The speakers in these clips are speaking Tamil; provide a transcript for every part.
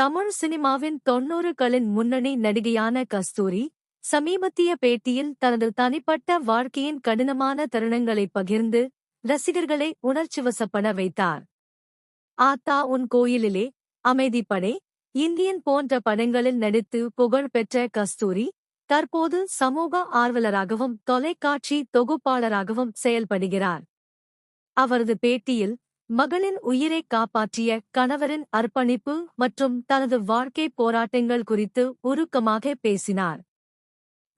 தமிழ் சினிமாவின் தொன்னூறுகளின் முன்னணி நடிகையான கஸ்தூரி சமீபத்திய பேட்டியில் தனது தனிப்பட்ட வாழ்க்கையின் கடினமான தருணங்களை பகிர்ந்து ரசிகர்களை உணர்ச்சிவசப்பட வைத்தார். ஆத்தா உன் கோயிலிலே அமைதிப்படை இந்தியன் போன்ற படங்களில் நடித்து புகழ் பெற்ற கஸ்தூரி தற்போது சமூக ஆர்வலராகவும் தொலைக்காட்சி தொகுப்பாளராகவும் செயல்படுகிறார். அவரது பேட்டியில் மகளின் உயிரை காப்பாற்றிய கணவரின் அர்ப்பணிப்பு மற்றும் தனது வாழ்க்கை போராட்டங்கள் குறித்து உருக்கமாக பேசினார்.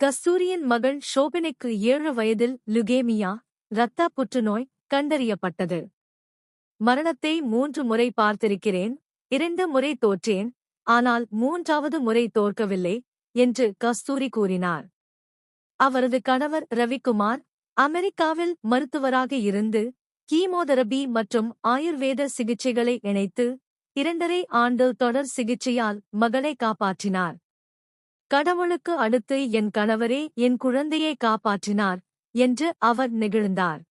கஸ்தூரியின் மகள் ஷோபினுக்கு ஏழு வயதில் லுகேமியா இரத்த புற்றுநோய் கண்டறியப்பட்டது. மரணத்தை மூன்று முறை பார்த்திருக்கிறேன் இரண்டு முறை தோற்றேன் ஆனால் மூன்றாவது முறை தோற்கவில்லை என்று கஸ்தூரி கூறினார். அவரது கணவர் ரவிக்குமார் அமெரிக்காவில் மருத்துவராக இருந்து கீமோதெரபி மற்றும் ஆயுர்வேத சிகிச்சைகளை இணைத்து இரண்டரை ஆண்டு தொடர் சிகிச்சையால் மகளை காப்பாற்றினார். கடவுளுக்கு அடுத்து என் கணவரே என் குழந்தையை காப்பாற்றினார் என்று அவர் நெகிழ்ந்தார்.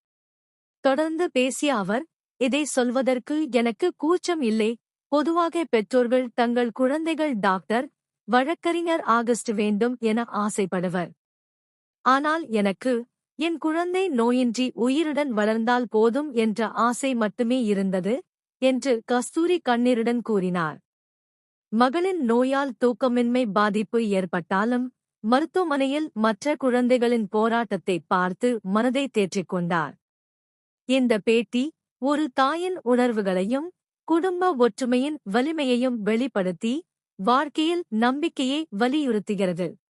தொடர்ந்து பேசிய அவர் இதை சொல்வதற்கு எனக்கு கூச்சம் இல்லை. பொதுவாக பெற்றோர்கள் தங்கள் குழந்தைகள் டாக்டர் வழக்கறிஞர் ஆகஸ்ட் வேண்டும் என ஆசைப்படுவர். ஆனால் எனக்கு என் குழந்தை நோயின்றி உயிருடன் வளர்ந்தால் போதும் என்ற ஆசை மட்டுமே இருந்தது என்று கஸ்தூரி கண்ணீருடன் கூறினார். மகளின் நோயால் தூக்கமின்மை பாதிப்பு ஏற்பட்டாலும் மருத்துவமனையில் மற்ற குழந்தைகளின் போராட்டத்தை பார்த்து மனதை தேற்றிக் கொண்டார் இந்த பேட்டி ஒரு தாயின் உணர்வுகளையும் குடும்ப ஒற்றுமையின் வலிமையையும் வெளிப்படுத்தி வாழ்க்கையில் நம்பிக்கையை வலியுறுத்துகிறது.